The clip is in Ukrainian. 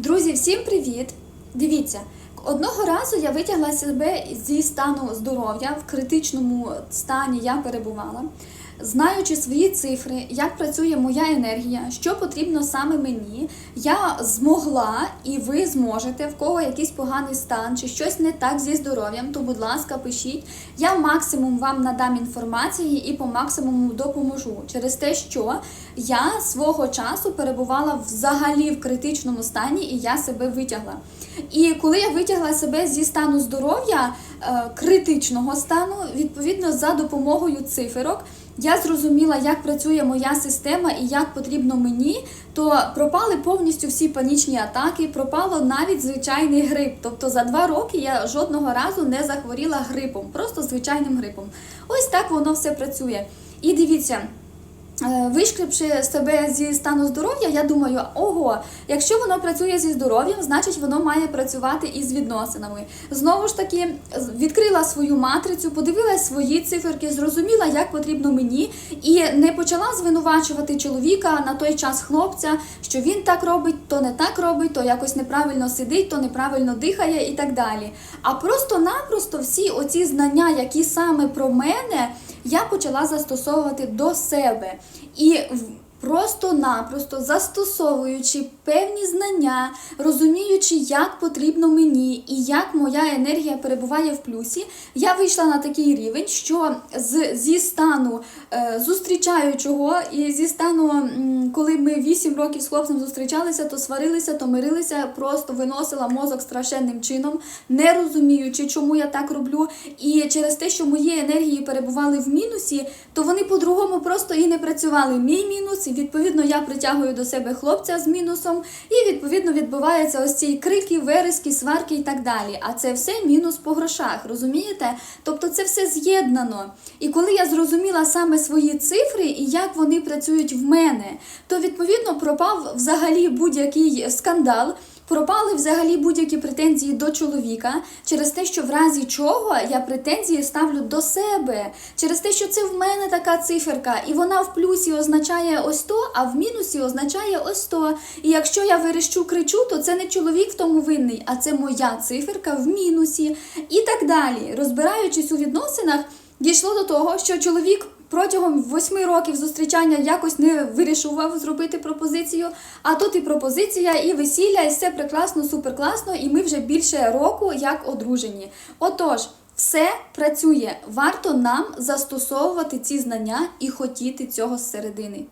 Друзі, всім привіт! Дивіться, одного разу я витягла себе зі стану здоров'я в критичному стані я перебувала, знаючи свої цифри, як працює моя енергія, що потрібно саме мені, я змогла і ви зможете, в кого якийсь поганий стан чи щось не так зі здоров'ям, то, будь ласка, пишіть. Я максимум вам надам інформації і по максимуму допоможу через те, що я свого часу перебувала взагалі в критичному стані і я себе витягла. І коли я витягла себе зі стану здоров'я, е, критичного стану, відповідно за допомогою циферок, я зрозуміла, як працює моя система і як потрібно мені, то пропали повністю всі панічні атаки, пропало навіть звичайний грип. Тобто за два роки я жодного разу не захворіла грипом, просто звичайним грипом. Ось так воно все працює. І дивіться. Е, Вишкріпши себе зі стану здоров'я, я думаю, ого, якщо воно працює зі здоров'ям, значить воно має працювати і з відносинами. Знову ж таки, відкрила свою матрицю, подивилась свої циферки, зрозуміла, як потрібно мені, і не почала звинувачувати чоловіка на той час хлопця, що він так робить, то не так робить, то якось неправильно сидить, то неправильно дихає і так далі. А просто-напросто всі оці знання, які саме про мене, я почала застосовувати до себе. І просто-напросто застосовуючи певні знання, розуміючи, як потрібно мені і як моя енергія перебуває в плюсі, я вийшла на такий рівень, що з, зі стану е, зустрічаючого і зі стану, коли ми 8 років з хлопцем зустрічалися, то сварилися, то мирилися, просто виносила мозок страшенним чином, не розуміючи, чому я так роблю. І через те, що мої енергії перебували в мінусі, то вони по-другому просто і не працювали. Мій мінус, і відповідно я притягую до себе хлопця з мінусом, і відповідно відбуваються ось ці крики, верески, сварки і так далі. А це все мінус по грошах, розумієте? Тобто це все з'єднано. І коли я зрозуміла саме свої цифри і як вони працюють в мене, то відповідно пропав взагалі будь-який скандал. Пропали взагалі будь-які претензії до чоловіка через те, що в разі чого я претензії ставлю до себе, через те, що це в мене така циферка, і вона в плюсі означає ось то, а в мінусі означає ось то. І якщо я верещу, кричу, то це не чоловік в тому винний, а це моя циферка в мінусі. І так далі. Розбираючись у відносинах, дійшло до того, що чоловік. Протягом восьми років зустрічання якось не вирішував зробити пропозицію. А тут і пропозиція, і весілля, і все прекрасно, суперкласно, і ми вже більше року як одружені. Отож, все працює. Варто нам застосовувати ці знання і хотіти цього зсередини.